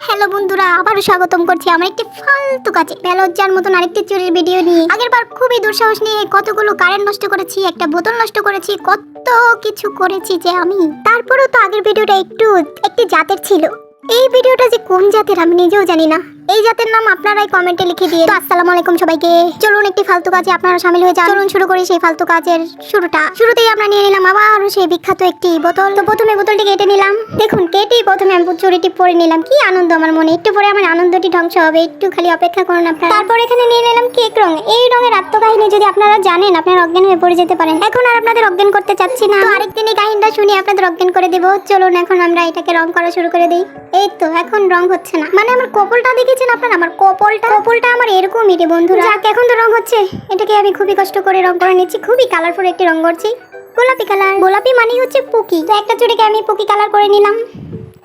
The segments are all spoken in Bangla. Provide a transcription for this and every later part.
হ্যালো বন্ধুরা, আবারও স্বাগতম করছি আমার একটি ফালতু কাজে। বেলজ্জার মতন আরেকটি চুরির ভিডিও নিয়ে। আগের বার খুবই দুঃসাহস নিয়ে কতগুলো কারেন্ট নষ্ট করেছি, একটা বোতল নষ্ট করেছি, কত কিছু করেছি যে আমি। তারপরেও তো আগের ভিডিওটা একটু, একটি জাতের ছিল। এই ভিডিওটা যে কোন জাতের আমি নিজেও জানি না। এই জাতের নাম আপনারাই কমেন্টে লিখে দিয়ে আসসালামু আলাইকুম সবাইকে। চলুন একটি ফালতু কাজে আপনারা শামিল হয়ে যান। চলুন শুরু করি সেই ফালতু কাজের শুরুটা। শুরুতেই আমরা নিয়ে নিলাম আবার সেই বিখ্যাত একটি বোতল। তো প্রথমে বোতলটি কেটে নিলাম। দেখুন, কেটেই প্রথমে আমি চুরিটি পরে নিলাম। কি আনন্দ আমার মনে। একটু পরে আমার আনন্দটি ধ্বংস হবে। একটু খালি অপেক্ষা করুন আপনারা। তারপর এখানে নিয়ে নিলাম কেক রং। এই রঙের আত্মকাহিনী যদি আপনারা জানেন, আপনারা অজ্ঞান হয়ে পড়ে যেতে পারেন। এখন আর আপনাদের অজ্ঞান করতে চাচ্ছি না। আরেকদিন এই কাহিনীটা শুনি আপনাদের অজ্ঞান করে দেবো। চলুন এখন আমরা এটাকে রং করা শুরু করে দিই। এই তো, এখন রং হচ্ছে না। মানে আমার কপলটা দেখেছেন আপনারা, আমার কপলটা? কপলটা আমার এরকমই রে বন্ধুরা। যাক, এখন তো রং হচ্ছে। এটাকে আমি খুবই কষ্ট করে রং করে নিচ্ছি। খুবই কালারফুল একটি রং করছি। গোলাপি কালার গোলাপি মানেই হচ্ছে পুকি। তো একটা চুড়িকে আমি পুকি কালার করে নিলাম।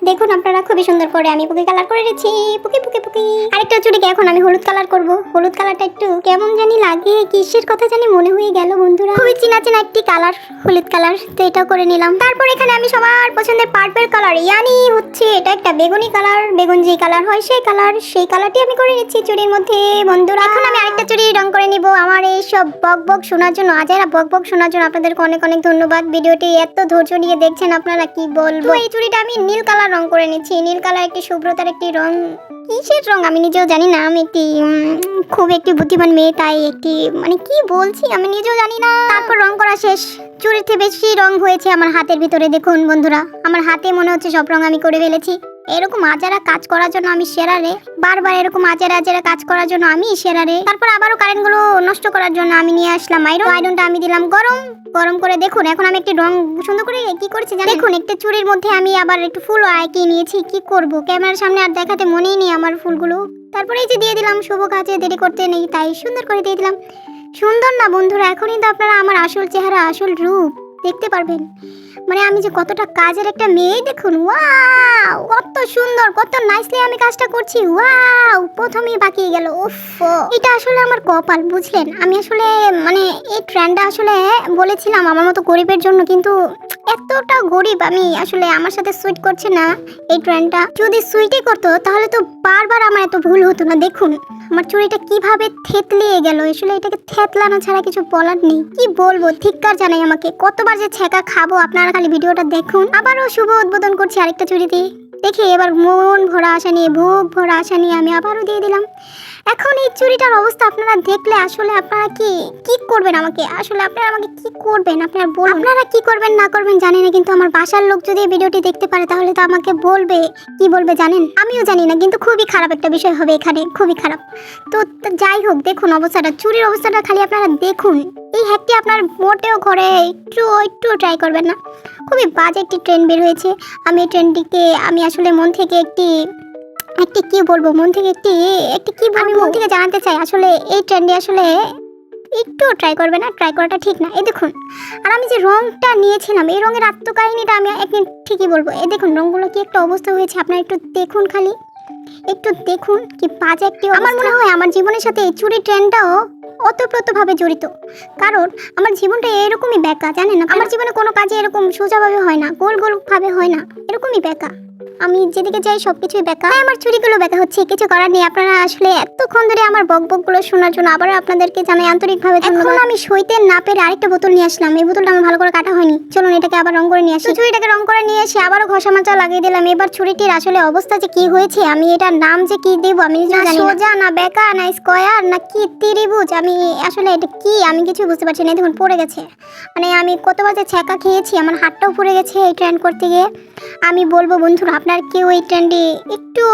দেখুন আপনারা খুবই সুন্দর করে আমি পুকি কালার করে নিচ্ছি পুকি পুকি পুকি। আরেকটা চুড়িকে এখন আমি হলুদ কালার করব। হলুদ কালারটা একটু কেমন জানি লাগে, কিসের কথা জানি মনে হয়ে গেল বন্ধুরা। খুবই চিনা চেনা একটি কালার হলুদ কালার তো এটাও করে নিলাম। তারপর এখানে আমি সবার পছন্দের পার্পেল কালার ইয়ানি হচ্ছে, এটা একটা বেগুনি কালার বেগুন যে কালার হয় সেই কালার সেই কালারটি আমি করে নিচ্ছি চুড়ির মধ্যে, বন্ধুরা। এখন আমি আরেকটা চুড়ি রং করে নিব, আমার এই সব বক বক শোনার জন্য আজারা বক বক শোনার জন্য আপনাদেরকে অনেক অনেক ধন্যবাদ। ভিডিওটি এত ধৈর্য নিয়ে দেখছেন আপনারা, কি বলব? এই চুড়িটা আমি নীল কালার রং করে নিচ্ছি। নীল কালার একটি, শুভ্রতার একটি রং। কিসের রং? আমি নিজেও জানি না। আমি একটি খুব একটি বুদ্ধিমান মেয়ে, তাই একটি মানে কি বলছি? আমি নিজেও জানি না। তারপর রং করা শেষ। চুরিতে বেশি রং হয়েছে আমার হাতের ভিতরে, দেখুন বন্ধুরা। আমার হাতে মনে হচ্ছে সব রং আমি করে ফেলেছি। এরকম আজারা কাজ করার জন্য আমি সেরা রে। বারবার এরকম আজারা আজারা কাজ করার জন্য আমি সেরা রে। তারপর আবারও কারেন্টগুলো নষ্ট করার জন্য আমি নিয়ে আসলাম আয়রন আয়রনটা আমি দিলাম গরম। গরম করে দেখুন, এখন আমি একটি রং সুন্দর করে। কি করেছি জানেন? দেখুন, একটা চুরির মধ্যে আমি আবার একটু ফুল আঁকিয়ে নিয়েছি। কি করব? ক্যামেরার সামনে আর দেখাতে মনেই নেই আমার ফুলগুলো। তারপরে এই যে দিয়ে দিলাম শুভ কাজে, দেরি করতে নেই, তাই সুন্দর করে দিয়ে দিলাম। সুন্দর না বন্ধুরা, এখনই তো আপনারা আমার আসল চেহারা, আসল রূপ। দেখতে পারবেন। মানে আমি যে কতটা কাজের একটা মেয়ে, দেখুন, ওয়াও, কত সুন্দর, কত নাইসলি আমি কাজটা করছি, ওয়াও, প্রথমেই বাকিয়ে গেল উফ এটা আসলে আমার কপাল, বুঝলেন? আমি আসলে মানে এই ট্রেন্ডটা আসলে বলেছিলাম আমার মতো গরিবের জন্য, কিন্তু এতটা গরিব, আমি আসলে আমার সাথে সুইট করছে না এই ট্রেনটা যদি সুইটই করতো, তাহলে তো বারবার আমার এত ভুল হতো না, দেখুন। আমার চুরিটা কীভাবে থেতলিয়ে গেল, আসলে এটাকে থেতলানো ছাড়া কিছু বলার নেই। কি বলব, ধিক্কার জানাই আমাকে। কতবার যে ছেঁকা খাব, আপনারা খালি ভিডিওটা দেখুন। আবারও শুভ উদ্বোধন করছি আরেকটা চুরি দিয়ে দেখি, এবার মন ভরা আশা নিয়ে, বুক ভরা আশা নিয়ে আমি আবারও দিয়ে দিলাম। এখন এই চুরিটার অবস্থা আপনারা দেখলে আসলে আপনারা কি কি করবেন আমাকে? আসলে আপনারা আমাকে কি করবেন? আপনারা বলুন। আপনারা কি করবেন, না করবেন জানি না, কিন্তু আমার বাসার লোক যদি ভিডিওটি দেখতে পারে তাহলে তো আমাকে বলবে। কি বলবে জানেন? আমিও জানি না, কিন্তু খুবই খারাপ একটা বিষয় হবে এখানে, খুবই খারাপ। তো যাই হোক, দেখুন অবস্থাটা, চুরির অবস্থাটা খালি আপনারা দেখুন। এই হ্যাকটি আপনার মোটেও ঘরে একটু একটু ট্রাই করবেন না। খুবই বাজে একটি ট্রেন বের হয়েছে। আমি এই ট্রেনটিকে আমি আসলে মন থেকে একটি একটি কি বলব? মন থেকে একটি একটি কি আমি মন থেকে জানাতে চাই। আসলে এই ট্রেন্ডে আসলে একটু ট্রাই করবে না? ট্রাই করাটা ঠিক না। এই দেখুন আর আমি যে রংটা নিয়েছিলাম এই রঙের আত্মকাহিনীটা আমি একদিন ঠিকই বলব। এই দেখুন রঙগুলো কি একটা অবস্থা হয়েছে? আপনারা একটু দেখুন খালি। একটু দেখুন কি বাজে একটি আমার মনে হয় আমার জীবনের সাথে এই চুরি ট্রেন্ডটাও অতপ্রতভাবে জড়িত। কারণ আমার জীবনটা এরকমই ব্যাকা জানেন না? আমার জীবনে কোনো কাজে এরকম সোজাভাবে হয় না গোল গোলভাবে হয় না। এরকমই ব্যাকা আমি যেদিকে যাই সবকিছুই বেকা হ্যাঁ, আমার চুরিগুলো বেকা হচ্ছে কিছু করার নেই। আপনারা আসলে এতক্ষণ ধরে আমার বক বকগুলো শোনার জন্য আবার আপনাদেরকে জানাই আন্তরিকভাবে ধন্যবাদ। আমি সইতে না পেরে আরেকটা বোতল নিয়ে আসলাম। এই বোতলটা আমার ভালো করে কাটা হয়নি। চলুন এটাকে আবার রং করে নিয়ে আসি। চুরিটাকে রং করে নিয়ে এসে আবারও ঘষা মাচা লাগিয়ে দিলাম। এবার চুরিটির আসলে অবস্থা যে কি হয়েছে আমি এটার নাম যে কি দেবো আমি জানি না। সোজা না বেকা না স্কয়ার না কি ত্রিভুজ আমি আসলে এটা কি আমি কিছু বুঝতে পারছি না। দেখুন পড়ে গেছে। মানে আমি কতবার যে ছ্যাঁকা খেয়েছি আমার হাতটাও পড়ে গেছে এই ট্রেন্ড করতে গিয়ে। আমি বলব বন্ধুরা আপনার কেউ এই ট্রেন্ডে একটু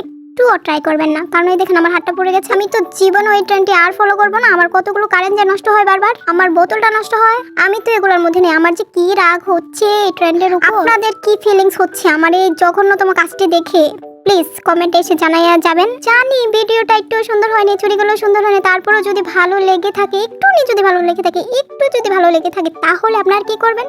একটুও ট্রাই করবেন না। কারণ এই দেখেন আমার হাতটা পড়ে গেছে। আমি তো জীবনে ওই ট্রেন্ডটি আর ফলো করব না। আমার কতগুলো কারেন্ট যে নষ্ট হয় বারবার, আমার বোতলটা নষ্ট হয়। আমি তো এগুলোর মধ্যে নেই। আমার যে কি রাগ হচ্ছে এই ট্রেন্ডের আপনাদের কি ফিলিংস হচ্ছে? আমার এই জঘন্যতম কাজটি দেখে প্লিজ কমেন্টে এসে জানাইয়া যাবেন। জানি ভিডিওটা একটু সুন্দর হয়নি চুরিগুলো সুন্দর হয়নি। তারপরেও যদি ভালো লেগে থাকে একটু যদি ভালো লেগে থাকে, একটু যদি ভালো লেগে থাকে, তাহলে আপনার কি করবেন?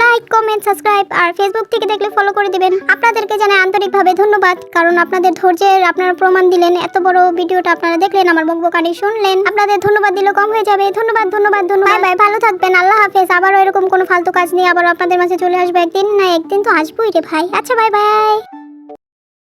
লাইক কমেন্ট সাবস্ক্রাইব আর ফেসবুক থেকে দেখলে ফলো করে দিবেন। আপনাদেরকে জানাই আন্তরিকভাবে ধন্যবাদ, কারণ আপনাদের ধৈর্যের আপনারা প্রমাণ দিলেন। এত বড় ভিডিওটা আপনারা দেখলেন, আমার বকবকানি শুনলেন। আপনাদের ধন্যবাদ দিলে কম হয়ে যাবে। ধন্যবাদ ধন্যবাদ ধন্যবাদ। ভাই ভালো থাকবেন, আল্লাহ হাফেজ। আবারও এরকম কোনো ফালতু কাজ নিয়ে আবার আপনাদের মাঝে চলে আসব একদিন না একদিন, তো আসবোই রে ভাই। আচ্ছা বাই বাই।